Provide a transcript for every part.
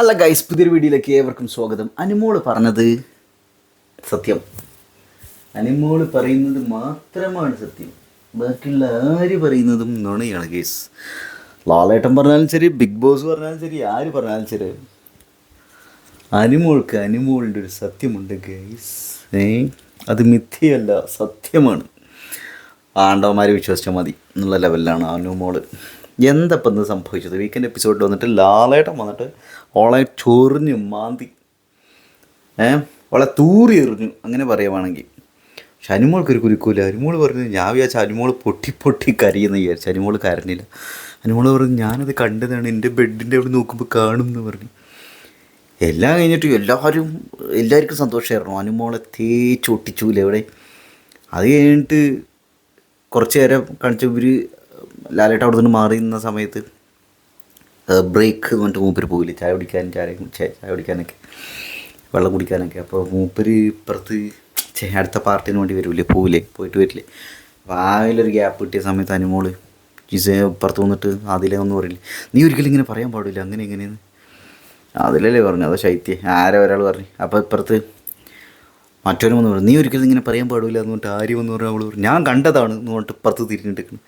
Hello guys പുതിയൊരു വീഡിയോയിലേക്ക് ഏവർക്കും സ്വാഗതം. അനുമോൾ പറഞ്ഞത് സത്യം. അനുമോൾ പറയുന്നത് മാത്രമാണ് സത്യം. ബാക്കിയുള്ള ആര് പറയുന്നതും നുണയാണ് ഗൈസ്. ലാലേട്ടൻ പറഞ്ഞാലും ശരി ബിഗ് ബോസ് പറഞ്ഞാലും ശരി ആര് പറഞ്ഞാലും ശരി. അനുമോൾക്ക് അനുമോളിന്റെ ഒരു സത്യമുണ്ട് ഗൈസ്. ഏ? അത് മിഥ്യയല്ല സത്യമാണ്. ആണ്ടവന്മാർ വിശ്വസിച്ചാൽ മതി. എന്നുള്ള ലെവലിലാണ് അനുമോൾ. എന്തപ്പം ഇന്ന് സംഭവിച്ചത്? വീക്കെൻഡ് എപ്പിസോഡിൽ വന്നിട്ട് ലാലേട്ടൻ വന്നിട്ട് ഓളെ ചൊറിഞ്ഞു മാന്തി. ഏ? ഓളെ തൂറി എറിഞ്ഞു. അങ്ങനെ പറയുവാണെങ്കിൽ പക്ഷെ അനുമോൾക്ക് ഒരു കുരുക്കൂല. അനുമോൾ പറഞ്ഞു ഞാൻ വിചാരിച്ച അനുമോൾ പൊട്ടി പൊട്ടി കരയെന്ന് വിചാരിച്ചു. അനുമോൾ കരഞ്ഞില്ല. അനുമോൾ പറഞ്ഞു ഞാനത് കണ്ടതാണ്. എന്റെ ബെഡിന്റെ അവിടെ നോക്കുമ്പോൾ കാണും എന്ന് പറഞ്ഞു. എല്ലാം കഴിഞ്ഞിട്ട് എല്ലാവരും എല്ലാവർക്കും സന്തോഷമായിരുന്നു അനുമോളെ തേച്ചൊട്ടിച്ചൂല എവിടെ അത് കഴിഞ്ഞിട്ട് കുറച്ച് നേരം കാണിച്ച ഇവർ ലാലേട്ട അവിടെ നിന്ന് മാറി നിന്ന സമയത്ത് ബ്രേക്ക് എന്നിട്ട് മൂപ്പര് പോകില്ല ചായ കുടിക്കാൻ ചായ ചായ കുടിക്കാനൊക്കെ വെള്ളം കുടിക്കാനൊക്കെ. അപ്പോൾ മൂപ്പര് ഇപ്പുറത്ത് അടുത്ത പാർട്ടിന് വേണ്ടി വരില്ലേ പോവില്ലേ പോയിട്ട് വരില്ലേ. അപ്പോൾ ആയിലൊരു ഗ്യാപ്പ് കിട്ടിയ സമയത്ത് അനുമോൾ ജിസെ ഇപ്പുറത്ത് വന്നിട്ട് അതിലെ ഒന്നും പറയില്ല നീ ഒരിക്കലും ഇങ്ങനെ പറയാൻ പാടില്ല അങ്ങനെ ഇങ്ങനെയെന്ന് അതിലല്ലേ പറഞ്ഞു അതോ ശൈത്യ. ആരോ ഒരാൾ പറഞ്ഞു? അപ്പോൾ ഇപ്പുറത്ത് മറ്റൊരു വന്ന് പറഞ്ഞു നീ ഒരിക്കലും ഇങ്ങനെ പറയാൻ പാടില്ല എന്ന് പറഞ്ഞിട്ട് ആര് വന്ന് പറഞ്ഞു അവൾ പറഞ്ഞു ഞാൻ കണ്ടതാണ് എന്ന് പറഞ്ഞിട്ട് ഇപ്പുറത്ത് തിരിഞ്ഞിട്ടിരിക്കുന്നു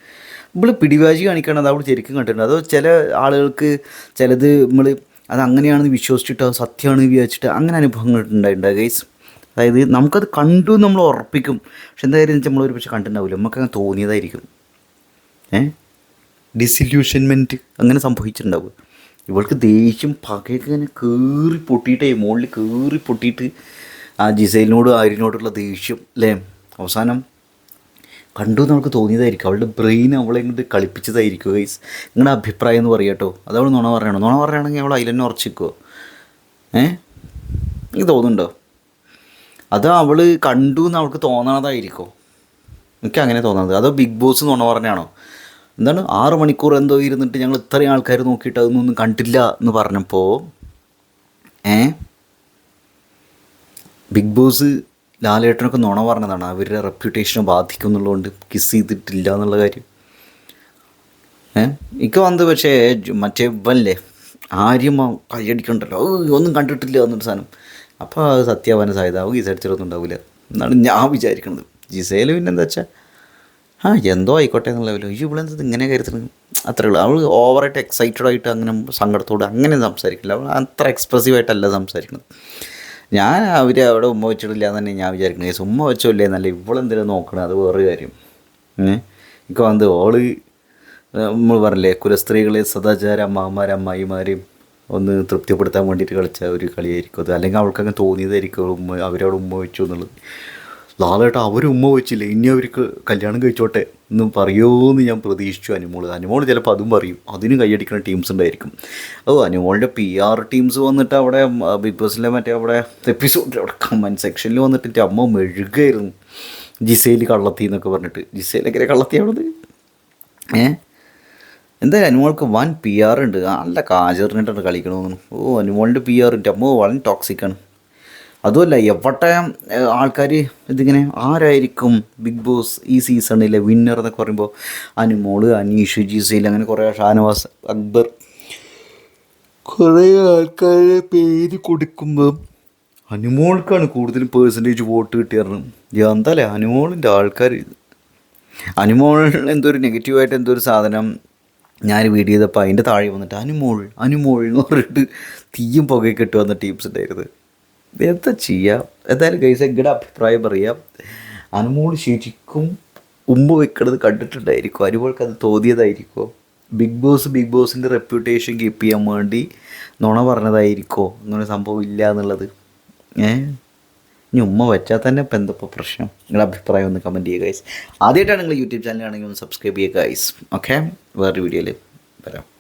ഇവൾ പിടിവാശി കാണിക്കണത് അവിടെ ശരിക്കും കണ്ടിട്ടുണ്ട്. അതോ ചില ആളുകൾക്ക് ചിലത് നമ്മൾ അത് അങ്ങനെയാണെന്ന് വിശ്വസിച്ചിട്ട് അത് സത്യമാണെന്ന് വിചാരിച്ചിട്ട് അങ്ങനെ അനുഭവങ്ങൾ ഉണ്ടായിട്ടുണ്ട് ഗൈസ് അതായത് നമുക്കത് കണ്ടു നമ്മൾ ഉറപ്പിക്കും. പക്ഷെ എന്തായാലും വെച്ചാൽ നമ്മൾ ഒരു പക്ഷേ കണ്ടിട്ടുണ്ടാവില്ല. നമുക്കങ്ങനെ തോന്നിയതായിരിക്കും. ഏ? ഡിസില്യൂഷൻമെന്റ് അങ്ങനെ സംഭവിച്ചിട്ടുണ്ടാവും ഇവൾക്ക് ദേഷ്യം പകയൊക്കെ ഇങ്ങനെ കീറി പൊട്ടിയിട്ടേ മുകളിൽ കീറി പൊട്ടിയിട്ട് ആ ജിസൈലിനോടും ആര്യനോടുള്ള ദേഷ്യം അല്ലേ അവസാനം കണ്ടു നമുക്ക് തോന്നിയതായിരിക്കും. അവളുടെ ബ്രെയിൻ അവളെ ഇങ്ങോട്ട് കളിപ്പിച്ചതായിരിക്കും ഗൈസ് നിങ്ങളുടെ അഭിപ്രായം എന്ന് പറയാട്ടോ അത് അവൾ നുണ പറയണോ നുണ പറയുകയാണെങ്കിൽ അവൾ അതിൽ തന്നെ ഉറച്ചിക്കോ? ഏ? എനിക്ക് തോന്നുന്നുണ്ടോ? അത് അവൾ കണ്ടു എന്ന് അവൾക്ക് തോന്നണതായിരിക്കോ. എനിക്ക് അങ്ങനെ തോന്നുന്നത് അതോ ബിഗ് ബോസ് നുണ പറഞ്ഞാണോ? എന്താണ്? ആറ് മണിക്കൂർ എന്തോ ഇരുന്നിട്ട് ഞങ്ങൾ ഇത്രയും ആൾക്കാർ നോക്കിയിട്ട് അതൊന്നും കണ്ടില്ല എന്ന് പറഞ്ഞപ്പോൾ ഏ? ബിഗ് ബോസ് ലാലേട്ടനൊക്കെ നുണ പറഞ്ഞതാണ് അവരുടെ റെപ്യൂട്ടേഷനെ ബാധിക്കും എന്നുള്ളതുകൊണ്ട് കിസ് ചെയ്തിട്ടില്ല എന്നുള്ള കാര്യം. ഏ? ഇക്ക വന്നത് പക്ഷേ മറ്റേ ഇവല്ലേ ആര്യം കൈയടിക്കണ്ടല്ലോ. ഒന്നും കണ്ടിട്ടില്ല എന്നൊരു സാധനം. അപ്പോൾ അത് സത്യാവാന സാധ്യതാവും ഈ സടിച്ചിട്ടൊന്നും ഉണ്ടാവില്ല എന്നാണ് ഞാൻ വിചാരിക്കുന്നത്. ജിസേൽ പിന്നെ എന്താ വെച്ചാൽ ആ എന്തോ ആയിക്കോട്ടെ എന്നുള്ള ലെവലോ ഇവിടെ ഇവളെന്ത് ഇങ്ങനെ കരുതുന്നത് അത്രേ ഉള്ളൂ. അവൾ ഓവറായിട്ട് എക്സൈറ്റഡ് ആയിട്ട് അങ്ങനെ സങ്കടത്തോട് അങ്ങനെ സംസാരിക്കില്ല. അവൾ അത്ര എക്സ്പ്രസീവായിട്ടല്ല സംസാരിക്കുന്നത് ഞാൻ അവർ അവിടെ ഉമ്മ വെച്ചിട്ടില്ല എന്ന് തന്നെ ഞാൻ വിചാരിക്കുന്നത് കേസ് ഉമ്മ വെച്ചോല്ലേ എന്നല്ല ഇവളെന്തിനാ നോക്കണത് അത് വേറെ കാര്യം. എനിക്ക് വന്നത് ഓൾ നമ്മൾ പറഞ്ഞില്ലേ കുലസ്ത്രീകളെ സദാചാര അമ്മമാർ അമ്മായിമാരെയും ഒന്ന് തൃപ്തിപ്പെടുത്താൻ വേണ്ടിയിട്ട് കളിച്ച ഒരു കളിയായിരിക്കും അത്. അല്ലെങ്കിൽ അവൾക്കങ്ങ് തോന്നിയതായിരിക്കും ഉമ്മ അവരവിടെ ഉമ്മ വെച്ചു എന്നുള്ളത്. ലാലേട്ട അവർ ഉമ്മ വെച്ചില്ല? ഇനി അവർക്ക് കല്യാണം കഴിച്ചോട്ടെ എന്ന് പറയുമോയെന്ന് ഞാൻ പ്രതീക്ഷിച്ചു അനുമോൾ അനുമോൾ ചിലപ്പോൾ അതും പറയും. അതിന് കൈയടിക്കുന്ന ടീംസ് ഉണ്ടായിരിക്കും. ഓ അനുമോളുടെ പി ആർ ടീംസ് വന്നിട്ട് അവിടെ ബിഗ് ബോസിലെ മറ്റേ അവിടെ എപ്പിസോഡിൽ അവിടെ കമന്റ് സെക്ഷനിൽ വന്നിട്ട് എന്റെ അമ്മ മെഴുകായിരുന്നു. ജിസയിൽ കള്ളത്തി എന്നൊക്കെ പറഞ്ഞിട്ട്. ജിസയിലെങ്ങനെ കള്ളത്തി അവിടെ ഏ? എന്തായാലും അനുമോൾക്ക് വൻ പി ആർ ഉണ്ട്. നല്ല കാജറിനിട്ടാണ് കളിക്കണമെന്ന് ഓ അനുമോളിന്റെ പി ആർ ഉണ്ട്. അമ്മ വളരെ ടോക്സിക്കാണ് അതുമല്ല എവിടെ ആൾക്കാർ ഇതിങ്ങനെ ആരായിരിക്കും ബിഗ് ബോസ് ഈ സീസണിലെ വിന്നർ എന്നൊക്കെ പറയുമ്പോൾ അനുമോൾ അനീഷ് ജിസേൽ അങ്ങനെ കുറേ ഷാനവാസ് അക്ബർ. കുറേ ആൾക്കാരെ പേര് കൊടുക്കുമ്പോൾ അനുമോൾക്കാണ് കൂടുതലും പേഴ്സന്റേജ് വോട്ട് കിട്ടിയത് എന്താല്ലേ അനുമോളിന്റെ ആൾക്കാർ അനുമോൾ എന്തോ ഒരു നെഗറ്റീവായിട്ട് എന്തോ ഒരു സാധനം ഞാൻ വീഡിയോ ചെയ്തപ്പോൾ അതിന്റെ താഴെ വന്നിട്ട് അനുമോൾ അനുമോൾ എന്ന് പറഞ്ഞിട്ട് തീയും പുകയൊക്കെ ഇട്ട് വന്ന ടീംസ് ഉണ്ടായിരുന്നത് എന്താ ചെയ്യാം? എന്തായാലും ഗൈസ് എങ്ങനെ അഭിപ്രായം പറയാം. അനുമോൾ ശരിക്കും ഉമ്മ വെക്കണത് കണ്ടിട്ടുണ്ടായിരിക്കും. അനുമോൾക്ക് അത് തോന്നിയതായിരിക്കോ. ബിഗ് ബോസ് ബിഗ് ബോസിന്റെ റെപ്യൂട്ടേഷൻ കീപ്പ് ചെയ്യാൻ വേണ്ടി നുണ പറഞ്ഞതായിരിക്കോ? അങ്ങനെ സംഭവം ഇല്ല എന്നുള്ളത്. ഏഹ് ഇനി ഉമ്മ വെച്ചാൽ തന്നെ ഇപ്പം എന്തപ്പോൾ പ്രശ്നം? നിങ്ങളുടെ അഭിപ്രായം ഒന്ന് കമന്റ് ചെയ്യുക ഗൈസ് ആദ്യമായിട്ടാണ് നിങ്ങൾ യൂട്യൂബ് ചാനലാണെങ്കിൽ ഒന്ന് സബ്സ്ക്രൈബ് ചെയ്യുക ഗൈസ് ഓക്കെ വേറൊരു വീഡിയോയിൽ വരാം.